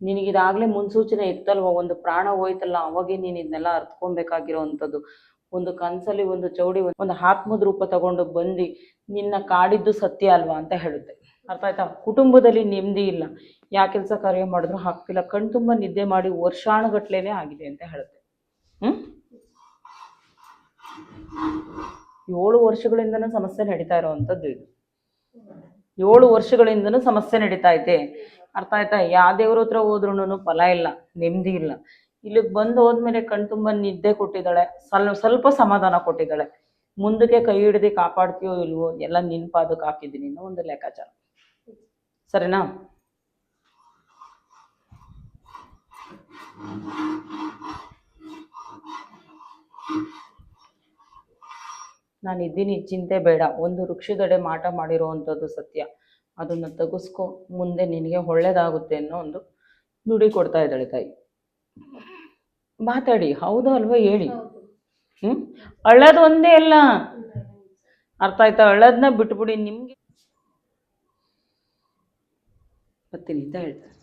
ನಿನಗಿದಾಗಲೇ ಮುನ್ಸೂಚನೆ ಇತ್ತಲ್ವ? ಒಂದು ಪ್ರಾಣ ಹೋಯ್ತಲ್ಲ, ಅವಾಗೇ ನೀನು ಇದನ್ನೆಲ್ಲ ಅರ್ತ್ಕೊಬೇಕಾಗಿರೋ ಅಂಥದ್ದು ಒಂದು ಕನಸಲ್ಲಿ ಒಂದು ಚೌಡಿ, ಒಂದು ಆತ್ಮದ ರೂಪ ತಗೊಂಡು ಬಂದು, ನಿನ್ನ ಕಾಡಿದ್ದು ಸತ್ಯ ಅಲ್ವಾ ಅಂತ ಹೇಳುತ್ತೆ. ಅರ್ಥ ಆಯ್ತಾ? ಕುಟುಂಬದಲ್ಲಿ ನೆಮ್ಮದಿ ಇಲ್ಲ. ಯಾ ಕೆಲಸ ಕಾರ್ಯ ಮಾಡಿದ್ರು ಆಗ್ತಿಲ್ಲ ಕಣ್ತುಂಬ ನಿದ್ದೆ ಮಾಡಿ ವರ್ಷಾನುಗಟ್ಲೆನೇ ಆಗಿದೆ ಅಂತ ಹೇಳುತ್ತೆ. ಹ್ಞೂ ಏಳು ವರ್ಷಗಳಿಂದನೂ ಸಮಸ್ಯೆ ನಡೀತಾ ಇರೋವಂಥದ್ದು ಇದು. ಏಳು ವರ್ಷಗಳಿಂದನೂ ಸಮಸ್ಯೆ ನಡೀತಾ ಐತೆ. ಅರ್ಥ ಆಯ್ತಾ? ಯಾವ ದೇವ್ರ ಹತ್ರ ಹೋದ್ರೂ ಫಲ ಇಲ್ಲ, ನೆಮ್ಮದಿ ಇಲ್ಲ. ಇಲ್ಲಿಗೆ ಬಂದು ಹೋದ್ಮೇಲೆ ಕಣ್ತುಂಬ ನಿದ್ದೆ ಕೊಟ್ಟಿದ್ದಾಳೆ. ಸ್ವಲ್ಪ ಸ್ವಲ್ಪ ಸಮಾಧಾನ ಕೊಟ್ಟಿದ್ದಾಳೆ. ಮುಂದಕ್ಕೆ ಕೈ ಹಿಡಿದು ಕಾಪಾಡ್ತೀಯೋ ಇಲ್ವೋ, ಎಲ್ಲ ನಿನ್ಪಾದಕ್ಕೆ ಹಾಕಿದ್ದೀನಿ ಅನ್ನೋ ಒಂದು ಲೆಕ್ಕಾಚಾರ. ಸರಿನಾ? ನಾನು ಇದ್ದೀನಿ ಚಿಂತೆ ಬೇಡ. ಒಂದು ವೃಕ್ಷದಡೆ ಮಾಟ ಮಾಡಿರೋವಂಥದ್ದು ಸತ್ಯ. ಅದನ್ನು ತಗಸ್ಕೋ ಮುಂದೆ ನಿನಗೆ ಒಳ್ಳೇದಾಗುತ್ತೆ ಅನ್ನೋ ಒಂದು ನುಡಿ ಕೊಡ್ತಾ ಇದ್ದಾಳೆ ತಾಯಿ. ಮಾತಾಡಿ, ಹೌದು ಅಲ್ವಾ ಹೇಳಿ. ಹ್ಞೂ ಅಳ್ಳೋದು ಒಂದೇ ಅಲ್ಲ. ಅರ್ಥ ಆಯ್ತಾ? ಅಳ್ಳೋದನ್ನ ಬಿಟ್ಬಿಡಿ, ನಿಮಗೆ. ಬರ್ತೀನಿ ಅಂತ ಹೇಳ್ತಾರೆ